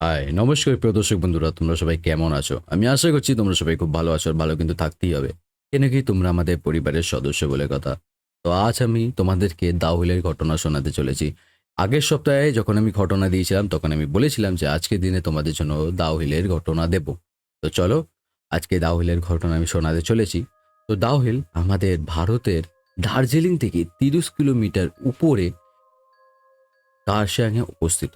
High, নমস্কার প্রিয় দর্শক বন্ধুরা, তোমরা সবাই কেমন আছো? আমি আশা করছি তোমরা সবাই খুব ভালো আছো আর ভালো কিন্তু থাকতেই হবে। কেন কি তোমরা আমাদের পরিবারের সদস্য বলে কথা। তো আজ আমি তোমাদেরকে দাউহিলের ঘটনা শোনাতে চলেছি। আগের সপ্তাহে যখন আমি ঘটনা দিয়েছিলাম, তখন আমি বলেছিলাম যে আজকের দিনে তোমাদের জন্য দাউহিলের ঘটনা দেব। তো চলো, আজকে দাউহিলের ঘটনা আমি শোনাতে চলেছি। তো দাউহিল আমাদের ভারতের দার্জিলিং থেকে তিরিশ কিলোমিটার উপরে কার্শিয়াংয়ে অবস্থিত।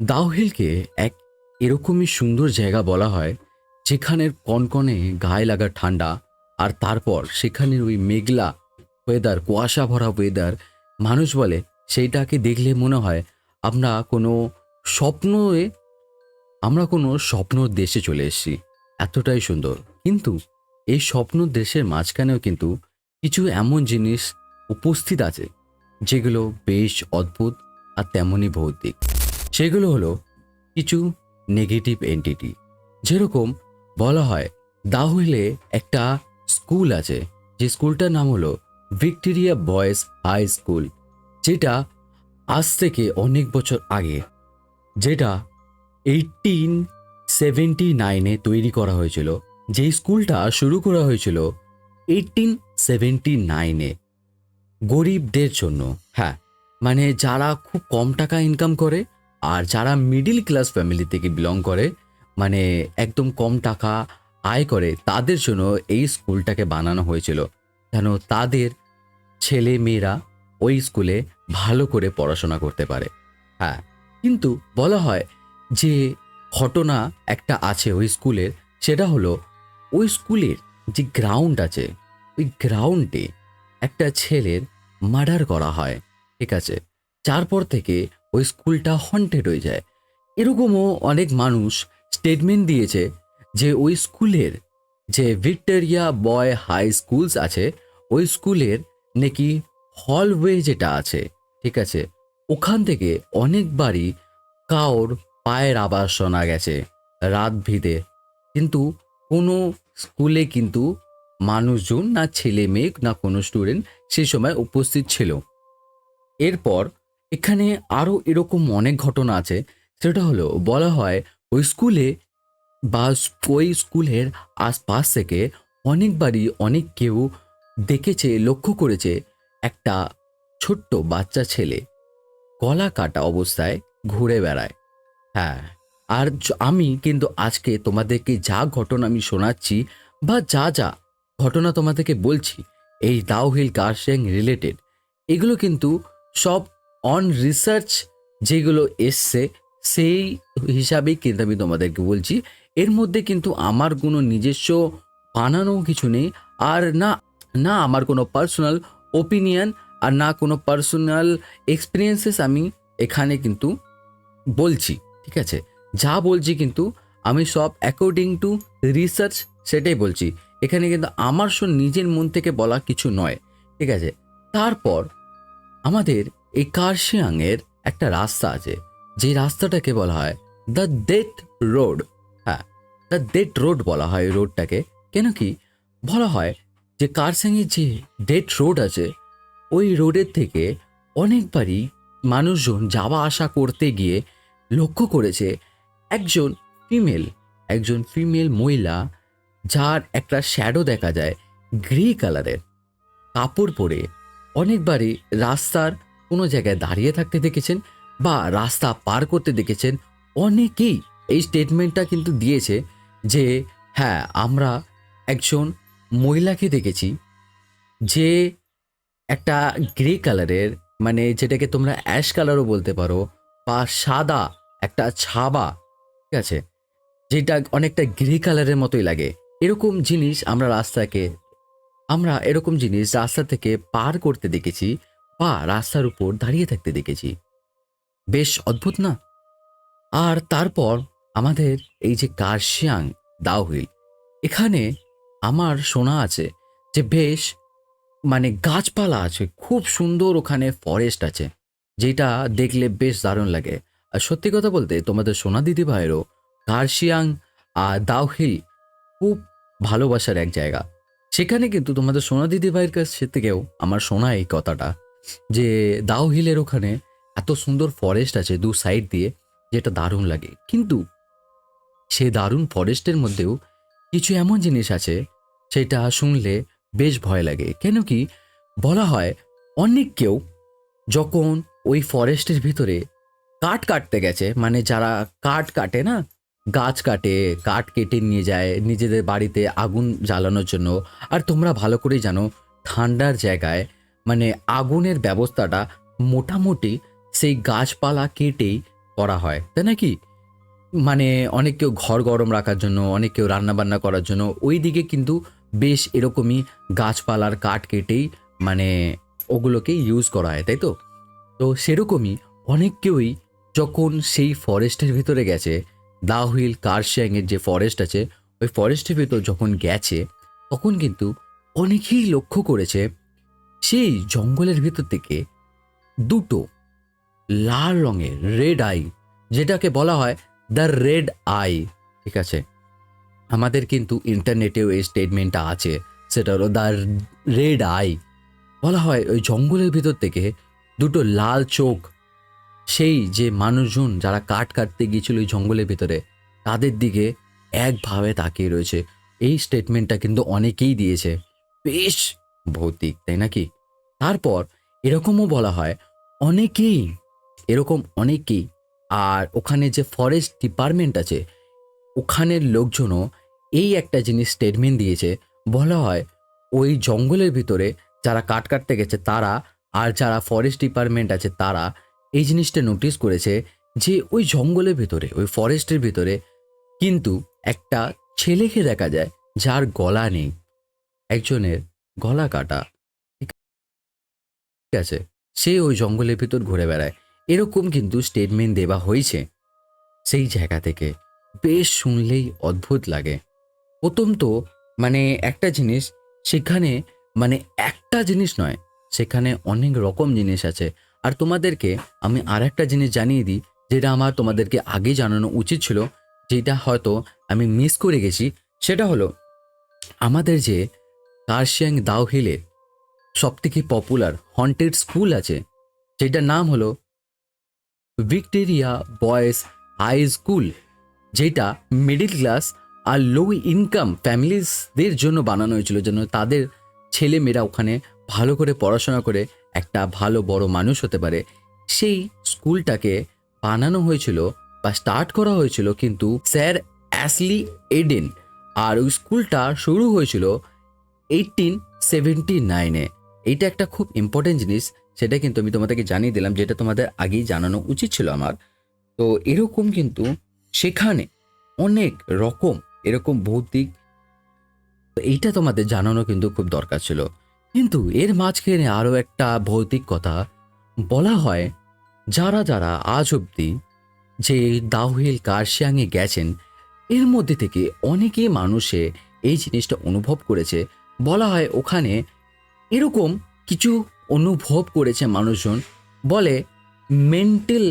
দাউহিলকে এক এরকমই সুন্দর জায়গা বলা হয়, যেখানের কনকনে গায়ে লাগা ঠান্ডা আর তারপর সেখানের ওই মেঘলা ওয়েদার কুয়াশা ভরা ওয়েদার মানুষ বলে সেইটাকে দেখলে মনে হয় আমরা কোনো স্বপ্নে আমরা কোনো স্বপ্ন দেশে চলে এসেছি। এতটাই সুন্দর। কিন্তু এই স্বপ্ন দেশের মাঝখানেও কিন্তু কিছু এমন জিনিস উপস্থিত আছে, যেগুলো বেশ অদ্ভুত আর তেমনই ভৌতিক। সেগুলো হলো কিছু নেগেটিভ এন্টিটি যেরকম বলা হয়, দাহুইলে একটা স্কুল আছে, যে স্কুলটার নাম হলো ভিক্টোরিয়া বয়েজ হাই স্কুল, যেটা আজ থেকে অনেক বছর আগে, যেটা এইটিন সেভেন্টি নাইনে তৈরি করা হয়েছিল। যেই স্কুলটা শুরু করা হয়েছিল এইটিন সেভেন্টি নাইনে গরিবদের জন্য হ্যাঁ মানে যারা খুব কম টাকা ইনকাম করে আর যারা মিডিল ক্লাস ফ্যামিলি থেকে বিলং করে মানে একদম কম টাকা আয় করে, তাদের জন্য এই স্কুলটাকে বানানো হয়েছিল। যেন তাদের ছেলে মেয়েরা ওই স্কুলে ভালো করে পড়াশোনা করতে পারে। হ্যাঁ কিন্তু বলা হয় যে ঘটনা একটা আছে ওই স্কুলের, সেটা হলো ওই স্কুলের যে গ্রাউন্ড আছে, ওই গ্রাউন্ডে একটা ছেলের মার্ডার করা হয়, ঠিক আছে? তারপর থেকে ওই স্কুলটা হন্টেড হয়ে যায়। এরকমও অনেক মানুষ স্টেটমেন্ট দিয়েছে যে ওই স্কুলের যে ভিক্টোরিয়া বয় হাই স্কুলস আছে, ওই স্কুলের নাকি হলওয়ে যেটা আছে, ঠিক আছে, ওখান থেকে অনেকবারই কাওর পায়ের আওয়াজ শোনা গেছে রাত ভিদে কিন্তু কোনো স্কুলে কিন্তু মানুষজন না ছেলে মেয়ে না কোনো স্টুডেন্ট সেই সময় উপস্থিত ছিল। এরপর এখানে আরও এরকম অনেক ঘটনা আছে। সেটা হলো, বলা হয় ওই স্কুলে বা ওই স্কুলের আশপাশ থেকে অনেকবারই অনেক কেউ দেখেছে, লক্ষ্য করেছে একটা ছোট্ট বাচ্চা ছেলে গলা কাটা অবস্থায় ঘুরে বেড়ায়। হ্যাঁ আর আমি কিন্তু আজকে তোমাদেরকে যা ঘটনা আমি শোনাচ্ছি বা যা যা ঘটনা তোমাদেরকে বলছি, এই দাউহিল কারশেং রিলেটেড এগুলো কিন্তু সব অন রিসার্চ যেগুলো এসছে, সেই হিসাবেই কিন্তু আমি তোমাদেরকে বলছি। এর মধ্যে কিন্তু আমার কোনো নিজস্ব বানানো কিছু নেই, আর না না আমার কোনো পার্সোনাল ওপিনিয়ন আর না কোনো পার্সোনাল এক্সপিরিয়েন্সেস আমি এখানে কিন্তু বলছি, ঠিক আছে? যা বলছি কিন্তু আমি সব অ্যাকর্ডিং টু রিসার্চ সেটাই বলছি। এখানে কিন্তু আমার সব নিজের মন থেকে বলা কিছু নয়, ঠিক আছে? তারপর আমাদের এই কার্শিয়াংয়ের একটা রাস্তা আছে, যে রাস্তাটাকে বলা হয় দ্য ডেথ রোড। হ্যাঁ দ্য ডেথ রোড বলা হয় রোডটাকে। কেন কি? বলা হয় যে কার্শিয়াংয়ের যে ডেথ রোড আছে, ওই রোডের থেকে অনেকবারই মানুষজন যাওয়া আসা করতে গিয়ে লক্ষ্য করেছে একজন ফিমেল একজন ফিমেল মহিলা যার একটা শ্যাডো দেখা যায় গ্রে কালারের। কাপড় পরে অনেকবারই রাস্তার কোনো জায়গায় দাঁড়িয়ে থাকতে দেখেছেন বা রাস্তা পার করতে দেখেছেন, অনেকেই এই স্টেটমেন্টটা কিন্তু দিয়েছে যে হ্যাঁ আমরা একজন মহিলাকে দেখেছি যে একটা গ্রে কালারের মানে যেটাকে তোমরা অ্যাশ কালারও বলতে পারো বা সাদা একটা ছাবা, ঠিক আছে? যেটা অনেকটা গ্রে কালারের মতোই লাগে। এরকম জিনিস আমরা রাস্তাকে, আমরা এরকম জিনিস রাস্তা থেকে পার করতে দেখেছি বা রাস্তার উপর দাঁড়িয়ে থাকতে দেখেছি। বেশ অদ্ভুত না? আর তারপর আমাদের এই যে কার্শিয়াং দাউহিল এখানে আমার শোনা আছে যে বেশ মানে গাছপালা আছে, খুব সুন্দর ওখানে ফরেস্ট আছে, যেটা দেখলে বেশ দারুণ লাগে। আর সত্যি কথা বলতে, তোমাদের সোনা দিদি ভাইয়েরও কার্শিয়াং আর দাউহিল খুব ভালোবাসার এক জায়গা। সেখানে কিন্তু তোমাদের সোনা দিদি ভাইয়ের কাছ থেকেও আমার শোনা এই কথাটা যে দাউহিলের ওখানে এত সুন্দর ফরেস্ট আছে দু সাইড দিয়ে, যেটা দারুণ লাগে। কিন্তু সে দারুণ ফরেস্টের মধ্যেও কিছু এমন জিনিস আছে, সেটা শুনলে বেশ ভয় লাগে। কেন কি বলা হয়, অনেক কেউ যখন ওই ফরেস্টের ভিতরে কাঠ কাটতে গেছে মানে যারা কাঠ কাটে না, গাছ কাটে, কাঠ কেটে নিয়ে যায়, নিজেদের বাড়িতে আগুন জ্বালানোর জন্য, আর তোমরা ভালো করেই জানো, ঠান্ডার জায়গায় মানে আগুনের ব্যবস্থাটা মোটামুটি সেই গাছপালা কেটেই করা হয়, তাই নাকি মানে অনেক কেউ ঘর গরম রাখার জন্য, অনেক কেউ রান্নাবান্না করার জন্য, ওই দিকে কিন্তু বেশ এরকমই গাছপালার কাঠ কেটেই মানে ওগুলোকে ইউজ করা হয়, তাই তো? তো সেরকমই অনেক কেউই যখন সেই ফরেস্টের ভিতরে গেছে দাহুইল কারশিয়াংয়ের যে ফরেস্ট আছে, ওই ফরেস্টের ভিতর যখন গেছে, তখন কিন্তু অনেকেই লক্ষ্য করেছে সেই জঙ্গলের ভিতর থেকে দুটো লাল রঙের রেড আই যেটাকে বলা হয় দ্য রেড আই ঠিক আছে? আমাদের কিন্তু ইন্টারনেটেও এই স্টেটমেন্টটা আছে, সেটা হলো দ্য রেড আই বলা হয় ওই জঙ্গলের ভিতর থেকে দুটো লাল চোখ, সেই যে মানুষজন যারা কাঠ কাটতে গিয়েছিল ওই জঙ্গলের ভিতরে, তাদের দিকে একভাবে তাকিয়ে রয়েছে। এই স্টেটমেন্টটা কিন্তু অনেকেই দিয়েছে। বেশ ভৌতিক, তাই নাকি? তারপর এরকমও বলা হয়, অনেকেই, এরকম অনেকেই, আর ওখানে যে ফরেস্ট ডিপার্টমেন্ট আছে, ওখানের লোকজনও এই একটা জিনিস স্টেটমেন্ট দিয়েছে। বলা হয়, ওই জঙ্গলের ভিতরে যারা কাট কাটতে গেছে তারা, আর যারা ফরেস্ট ডিপার্টমেন্ট আছে তারা, এই জিনিসটা নোটিস করেছে যে ওই জঙ্গলের ভিতরে, ওই ফরেস্টের ভিতরে কিন্তু একটা ছেলেকে দেখা যায় যার গলা নেই। একজনের গলা কাটা। আছে। সে ওই জঙ্গলের ভিতর ঘুরে বেড়ায়। এরকম কিন্তু স্টেটমেন্ট দেওয়া হয়েছে সেই জায়গা থেকে। বেশ শুনলেই অদ্ভুত লাগে। প্রথম তো মানে একটা জিনিস, সেখানে মানে একটা জিনিস নয়, সেখানে অনেক রকম জিনিস আছে। আর তোমাদেরকে আমি আর একটা জিনিস জানিয়ে দিই, যেটা আমার তোমাদেরকে আগে জানানো উচিত ছিল, যেটা হয়তো আমি মিস করে গেছি। সেটা হলো, আমাদের যে কার্শিয়াং দাও হিলে সব থেকে পপুলার হন্টেড স্কুল আছে। যেটার নাম হলো ভিক্টোরিয়া বয়েজ হাই স্কুল যেটা মিডিল ক্লাস আর লো ইনকাম ফ্যামিলিজদের জন্য বানানো হয়েছিল, যেন তাদের ছেলে মেয়েরা ওখানে ভালো করে পড়াশোনা করে একটা ভালো বড় মানুষ হতে পারে। সেই স্কুলটাকে বানানো হয়েছিল বা স্টার্ট করা হয়েছিল কিন্তু স্যার অ্যাসলি এডেন। আর ওই স্কুলটা শুরু হয়েছিল এইটিন সেভেন্টি নাইনে এইটা একটা খুব ইম্পর্টেন্ট জিনিস, সেটা কিন্তু আমি তোমাদেরকে জানিয়ে দিলাম যেটা তোমাদের আগেই জানানো উচিত ছিল আমার। তো এরকম কিন্তু সেখানে অনেক রকম এরকম ভৌতিক এইটা তোমাদের জানানো কিন্তু খুব দরকার ছিল। কিন্তু এর মাঝখানে আরও একটা ভৌতিক কথা, বলা হয় যারা যারা আজ অবধি যে দাওহিল কার্শিয়াংয়ে গেছেন, এর মধ্যে থেকে অনেকেই মানুষে এই জিনিসটা অনুভব করেছে। বলা হয় ওখানে এরকম কিছু অনুভব করেছে মানুষজন। বলে মেন্টাল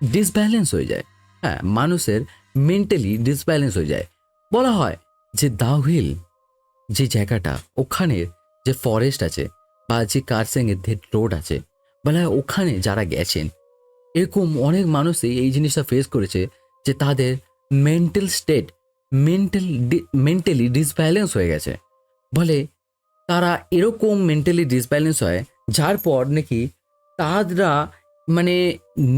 ডিসব্যালেন্স হয়ে যায়। হ্যাঁ মানুষের মেন্টালি ডিসব্যালেন্স হয়ে যায়। বলা হয় যে দাওহিল যে জায়গাটা ওখানের যে ফরেস্ট আছে বা যে কারসেংয়ের রোড আছে, বলা হয় ওখানে যারা গেছেন, এরকম অনেক মানুষই এই জিনিসটা ফেস করেছে যে তাদের mental state mental mentally disbalance হয়ে গেছে। বলে তারা এরকম মেন্টালি ডিসব্যালেন্স হয়, যার পর নাকি তারা মানে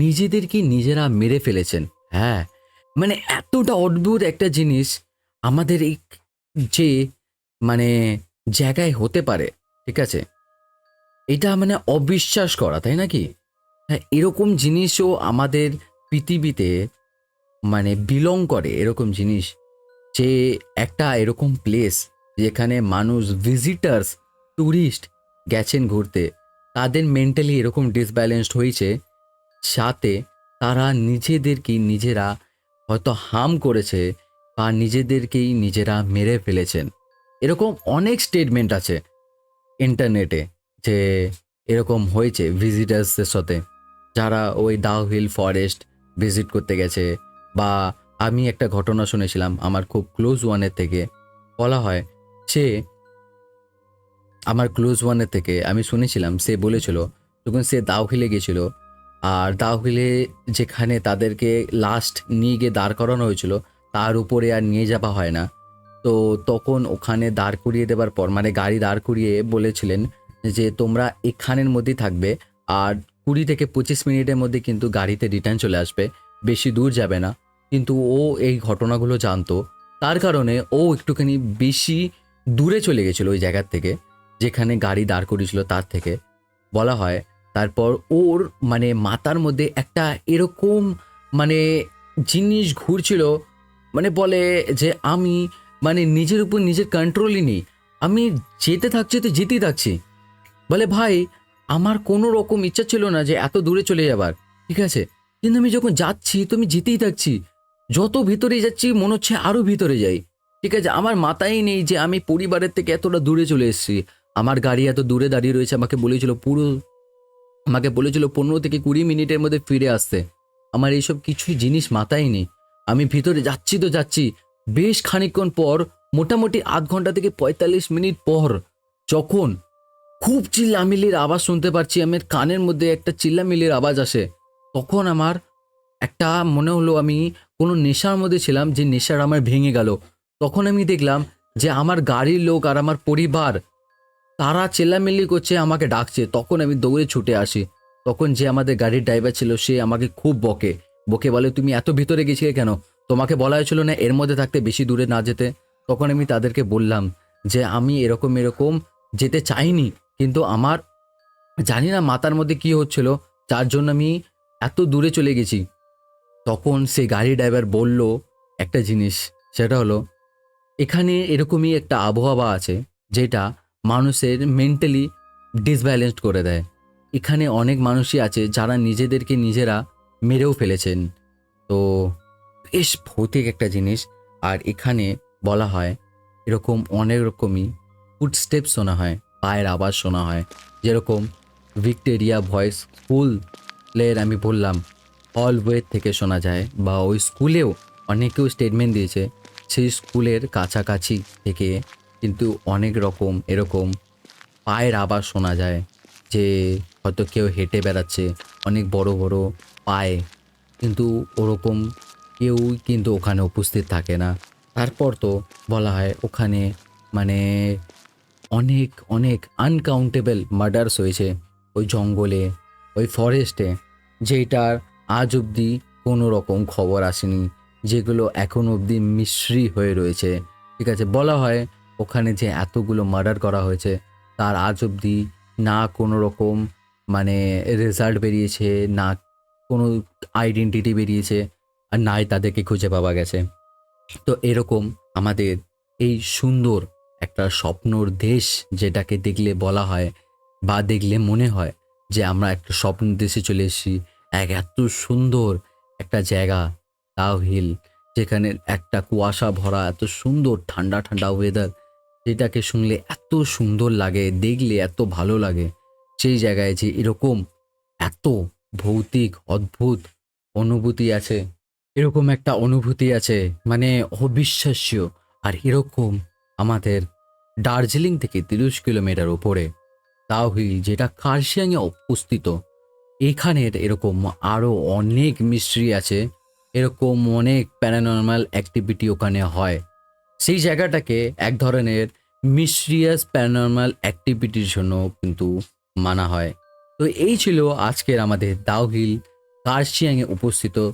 নিজেদেরকে নিজেরা মেরে ফেলেছেন? হ্যাঁ মানে এতটা অদ্ভুত একটা জিনিস আমাদের এই যে মানে জায়গায় হতে পারে, ঠিক আছে? এটা মানে অবিশ্বাস করা, তাই নাকি হ্যাঁ এরকম জিনিসও আমাদের পৃথিবীতে মানে বিলং করে, এরকম জিনিস যে একটা এরকম প্লেস যেখানে মানুষ ভিজিটার্স ট্যুরিস্ট গেছেন ঘুরতে, তাদের মেন্টালি এরকম ডিসব্যালেন্সড হয়েছে সাথে তারা নিজেদেরকে নিজেরা হয়তো হার্ম করেছে বা নিজেদেরকেই নিজেরা মেরে ফেলেছেন। এরকম অনেক স্টেটমেন্ট আছে ইন্টারনেটে যে এরকম হয়েছে ভিজিটার্সদের সাথে। যারা ওই ডাউহিল ফরেস্ট ভিজিট করতে গেছে বা আমি একটা ঘটনা শুনেছিলাম, আমার খুব ক্লোজ ওয়ানের থেকে। বলা হয় সে আমার ক্লোজ ওয়ানের থেকে, আমি শুনেছিলাম, সে বলেছিল, যখন সে দাউহিলে গেছিল আর দাউহিলে যেখানে তাদেরকে লাস্ট নিয়ে গিয়ে দাঁড় করানো হয়েছিল, তার উপরে আর নিয়ে যাওয়া হয় না। তো তখন ওখানে দাঁড় করিয়ে দেবার পর মানে গাড়ি দাঁড় করিয়ে বলেছিলেন যে, তোমরা এখানের মধ্যেই থাকবে, আর কুড়ি থেকে পঁচিশ মিনিটের মধ্যে কিন্তু গাড়িতে রিটার্ন চলে আসবে, বেশি দূর যাবে না। কিন্তু ও এই ঘটনাগুলো জানতো। তার কারণে ও একটুখানি বেশি দূরে চলে গেছিল ওই জায়গার থেকে, যেখানে গাড়ি দাঁড় করিয়েছিল তার থেকে। বলা হয় তারপর ওর মানে মাথার মধ্যে একটা এরকম মানে জিনিস ঘুরছিল মানে বলে যে আমি মানে নিজের উপর নিজের কন্ট্রোলই নেই। আমি যেতে থাকছি তো যেতেই থাকছি। বলে, ভাই, আমার কোনো রকম ইচ্ছা ছিল না যে এত দূরে চলে যাবার। ঠিক আছে? কিন্তু আমি যখন যাচ্ছি তো আমি যেতেই থাকছি। যত ভিতরে যাচ্ছি মনে হচ্ছে আরও ভিতরে যাই। ঠিক আছে, আমার মাথায় নেই যে আমি পরিবারের থেকে এতটা দূরে চলে এসেছি। আমার গাড়ি এত দূরে দাঁড়িয়ে রয়েছে, আমাকে বলেছিল পুরো, আমাকে বলেছিল পনেরো থেকে কুড়ি মিনিটের মধ্যে ফিরে আসতে। আমার এইসব কিছুই জিনিস মাথায় নেই। আমি ভিতরে যাচ্ছি তো যাচ্ছি। বেশ খানিকক্ষণ পর, মোটামুটি আধ ঘণ্টা থেকে পঁয়তাল্লিশ মিনিট পর, যখন খুব চিল্লামিলির আওয়াজ শুনতে পারছি, আমার কানের মধ্যে একটা চিল্লামিলির আওয়াজ আসে। তখন আমার একটা মনে হলো আমি কোনো নেশার মধ্যে ছিলাম, যে নেশার আমার ভেঙে গেল। তখন আমি দেখলাম যে আমার গাড়ির লোক আর আমার পরিবার, তারা চেল্লামিল্লি করছে, আমাকে ডাকছে। তখন আমি দৌড়ে ছুটে আসি। তখন যে আমাদের গাড়ির ড্রাইভার ছিল, সে আমাকে খুব বকে। বকে বলে, তুমি এত ভিতরে গেছিলে কেন? তোমাকে বলা হয়েছিল না এর মধ্যে থাকতে বেশি দূরে না যেতে? তখন আমি তাদেরকে বললাম যে, আমি এরকম এরকম যেতে চাইনি, কিন্তু আমার, জানি না মাতার মধ্যে কি হচ্ছিল, যার জন্য আমি এত দূরে চলে গেছি। তখন সেই গাড়ি ড্রাইভার বলল একটা জিনিস, সেটা হলো এখানে এরকমই একটা আবহাওয়া আছে যেটা মানুষের মেন্টালি ডিসব্যালেন্সড করে দেয়। এখানে অনেক মানুষই আছে যারা নিজেদেরকে নিজেরা মেরেও ফেলেছেন। তো বেশ ভৌতিক একটা জিনিস। আর এখানে বলা হয় এরকম অনেক রকমই ফুটস্টেপ শোনা হয়, পায়ের আওয়াজ শোনা হয়। যেরকম ভিক্টোরিয়া ভয়েস স্কুলের আমি বললাম অলওয়ে থেকে শোনা যায় বা ওই স্কুলেও অনেকেও স্টেটমেন্ট দিয়েছে সেই স্কুলের কাছাকাছি থেকে, কিন্তু অনেক রকম এরকম পায়ের আবার শোনা যায় যে হয়তো কেউ হেঁটে বেড়াচ্ছে, অনেক বড় বড় পায়ে। কিন্তু ওরকম কেউ কিন্তু ওখানে উপস্থিত থাকে না। তারপর তো বলা হয় ওখানে মানে অনেক অনেক আনকাউন্টেবল মার্ডার্স হয়েছে ওই জঙ্গলে, ওই ফরেস্টে যেটার আজ অবধি কোনো রকম খবর আসেনি। যেগুলো এখন অবধি মিশ্রি হয়ে রয়েছে। ঠিক আছে, বলা হয় ওখানে যে এতগুলো মার্ডার করা হয়েছে, তার আজ অবধি না কোনো রকম মানে রেজাল্ট বেরিয়েছে, না কোনো আইডেন্টিটি বেরিয়েছে, আর নাই তাদেরকে খুঁজে পাওয়া গেছে। তো এরকম আমাদের এই সুন্দর একটা স্বপ্নর দেশ যেটাকে দেখলে বলা হয় বা দেখলে মনে হয় যে আমরা একটা স্বপ্ন দেশে চলে এসেছি, এক এত সুন্দর একটা জায়গা তাও হিল যেখানে একটা কুয়াশা ভরা, এত সুন্দর ঠান্ডা ঠান্ডা ওয়েদার যেটাকে শুনলে এত সুন্দর লাগে, দেখলে এত ভালো লাগে। সেই জায়গায় যে এরকম এত ভৌতিক, অদ্ভুত অনুভূতি আছে, এরকম একটা অনুভূতি আছে মানে অবিশ্বাস্য। আর এরকম আমাদের দার্জিলিং থেকে তিরিশ কিলোমিটার ওপরে তাও হিল যেটা কার্শিয়াংয়ে অবস্থিত, এখানের এরকম আরও অনেক মিস্ট্রি আছে। এরকম অনেক প্যারানর্মাল অ্যাক্টিভিটি ওখানে হয়। সেই জায়গাটাকে এক ধরনের মিস্ট্রিয়াস প্যারানর্মাল অ্যাক্টিভিটির জন্য কিন্তু মানা হয়। তো এই ছিল আজকের আমাদের দাওহিল কার্শিয়াংয়ে উপস্থিত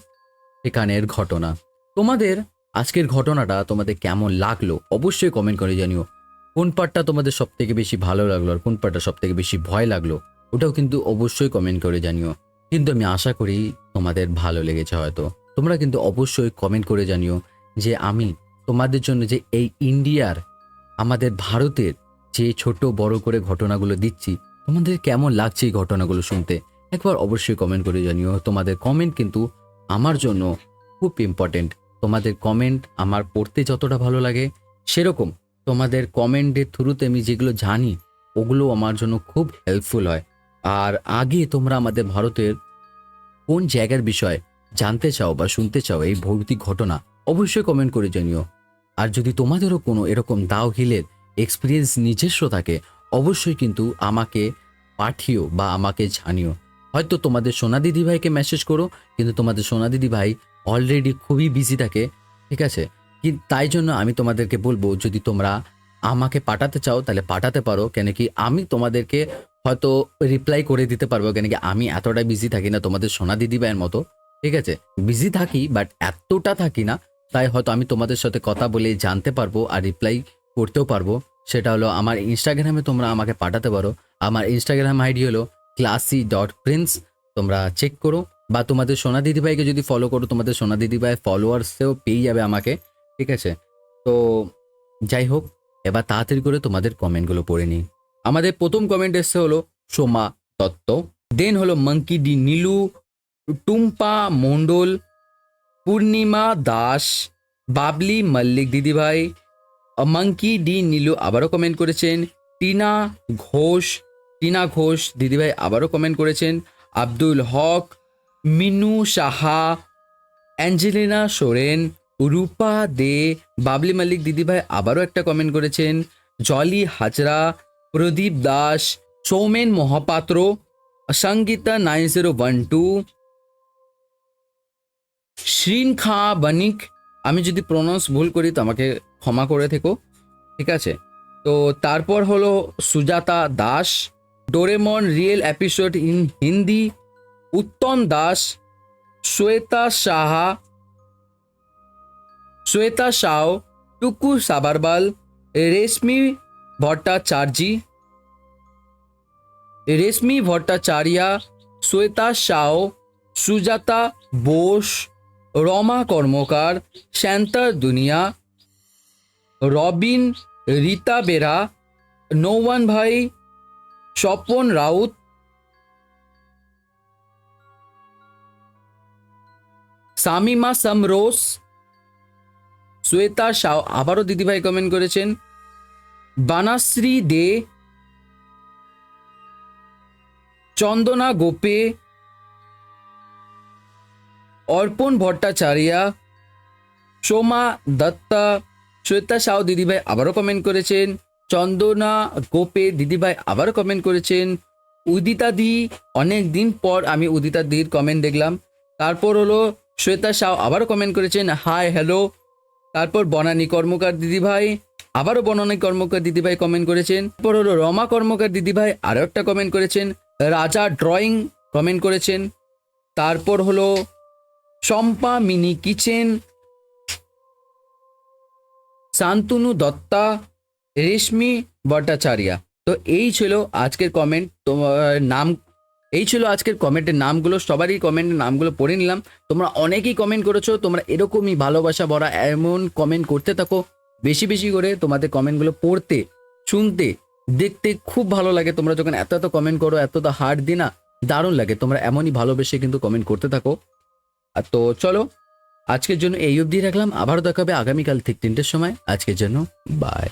এখানের ঘটনা। তোমাদের আজকের ঘটনাটা তোমাদের কেমন লাগল অবশ্যই কমেন্ট করে জানিও। কোন পার্টটা তোমাদের সব থেকে বেশি ভালো লাগল আর কোন পার্টটা সব থেকে বেশি ভয় লাগল ওটাও কিন্তু অবশ্যই কমেন্ট করে জানিও। কিন্তু আমি আশা করি তোমাদের ভালো লেগেছে হয়তো। তোমরা কিন্তু অবশ্যই কমেন্ট করে জানিও যে আমি তোমাদের জন্য যে এই ইন্ডিয়ার, আমাদের ভারতের যে ছোট বড় করে ঘটনাগুলো দিচ্ছি, তোমাদের কেমন লাগছে এই ঘটনাগুলো শুনতে? একবার অবশ্যই কমেন্ট করে জানিও। তোমাদের কমেন্ট কিন্তু আমার জন্য খুব ইম্পর্টেন্ট তোমাদের কমেন্ট আমার পড়তে যতটা ভালো লাগে, সেরকম তোমাদের কমেন্টের থ্রুতে আমি যেগুলো জানি, ওগুলো আমার জন্য খুব হেল্পফুল হয়। আর আগে তোমরা আমাদের ভারতের কোন জায়গার বিষয় জানতে চাও বা শুনতে চাও এই ভৌতিক ঘটনা, অবশ্যই কমেন্ট করে জানিও। আর যদি তোমাদেরও কোনো এরকম দাও হিলের এক্সপিরিয়েন্স নিজস্ব থাকে, অবশ্যই কিন্তু আমাকে পাঠিও বা আমাকে জানিও। হয়তো তোমাদের সোনা দিদি ভাইকে মেসেজ করো, কিন্তু তোমাদের সোনা দিদি ভাই অলরেডি খুবই বিজি থাকে, ঠিক আছে? কি তাই জন্য আমি তোমাদেরকে বলব, যদি তোমরা আমাকে পাঠাতে চাও, তাহলে পাঠাতে পারো, কেন কি আমি তোমাদেরকে হয়তো রিপ্লাই করে দিতে পারব, কেন কি আমি এতটা বিজি থাকি না তোমাদের সোনা দিদি ভাইয়ের মতো। ঠিক আছে? বিজি থাকি বাট এতটা থাকি না, তাই হয়তো আমি তোমাদের সাথে কথা বলে জানতে পারব আর রিপ্লাই করতেও পারব। সেটা হলো, আমার ইনস্টাগ্রামে তোমরা আমাকে পাঠাতে পারো। আমার ইনস্টাগ্রাম আইডি হলো ক্লাসি ডট প্রিন্স তোমরা চেক করো। বা তোমাদের সোনা দিদিভাইকে যদি ফলো করো, তোমাদের সোনা দিদিভাই ফলোয়ার্সেও পেয়ে যাবে আমাকে, ঠিক আছে? তো যাই হোক, এবার তাড়াতাড়ি করে তোমাদের কমেন্টগুলো পড়ে নিই। আমাদের প্রথম কমেন্ট এসছে হলো সোমা দত্ত দেন হলো মঙ্কি ডি নীলু টুম্পা মণ্ডল, পূর্ণিমা দাস, বাবলি মল্লিক দিদিভাই, মাঙ্কি ডি নীলু আবারও কমেন্ট করেছেন, টিনা ঘোষ টিনা ঘোষ দিদিভাই আবারও কমেন্ট করেছেন, আব্দুল হক, মিনু সাহা, অ্যাঞ্জেলিনা সোরেন, রূপা দে, বাবলি মালিক দিদিভাই আবারও একটা কমেন্ট করেছেন, Jolly Hazra, Pradip Das, Soumen Mahapatra, Sangita nine zero one two শ্রীন খা বনিক আমি যদি প্রনাউন্স ভুল করি তো আমাকে ক্ষমা করে থেকো, ঠিক আছে? তো তারপর হলো Sujata Das, Doraemon real episode in Hindi, Uttam Das, Shweta Saha, Shweta Shaw, Tuku সাবারবাল, Reshmi Bhattacharya, Reshmi Bhattacharya, Shweta Shaw, Sujata Bose Rama Karmakar শ্যান্তার দুনিয়া, রবিন রীতা বেরা নৌওয়ান ভাই, স্বপন রাউত। সামিমা সামরোস, শ্বেতা শাও, আবারও দিদিভাই কমেন্ট করেছেন। বানাশ্রী দে, চন্দনা গোপে অর্পণ ভট্টাচার্যা, সোমা দত্তা, শ্বেতা সাউ দিদিভাই আবারও কমেন্ট করেছেন, চন্দনা গোপে দিদিভাই আবারও কমেন্ট করেছেন, উদিতা দি, অনেক দিন পর আমি উদিতা দির কমেন্ট দেখলাম। তারপর হলো শ্বেতা সাউ আবারও কমেন্ট করেছেন হাই হ্যালো তারপর বনানী কর্মকার দিদিভাই আবারও বনানী কর্মকার দিদিভাই কমেন্ট করেছেন। তারপর হলো রমা কর্মকার দিদিভাই আরও একটা কমেন্ট করেছেন, রাজা ড্রয়িং কমেন্ট করেছেন। তারপর হলো শম্পা মিনি কিচেন, শান্তনু দত্তা, রেশমি ভট্টাচার্যা। তো এই ছিল আজকের কমেন্ট তোমার নাম, এই ছিল আজকের কমেন্টের নামগুলো। সবারই কমেন্টের নামগুলো পড়ে নিলাম। তোমরা অনেকেই কমেন্ট করেছ। তোমরা এরকমই ভালোবাসা ভরা এমন কমেন্ট করতে থাকো। বেশি বেশি করে তোমাদের কমেন্টগুলো পড়তে, শুনতে, দেখতে খুব ভালো লাগে। তোমরা যখন এত এত কমেন্ট করো, এত তো হার্ড দিই না দারুণ লাগে। তোমরা এমনই ভালোবেসে কিন্তু কমেন্ট করতে থাকো। তো চলো, আজকের জন্য এই অবধি রাখলাম। আবার দেখাবে আগামীকাল ঠিক তিনটের সময়। আজকের জন্য বাই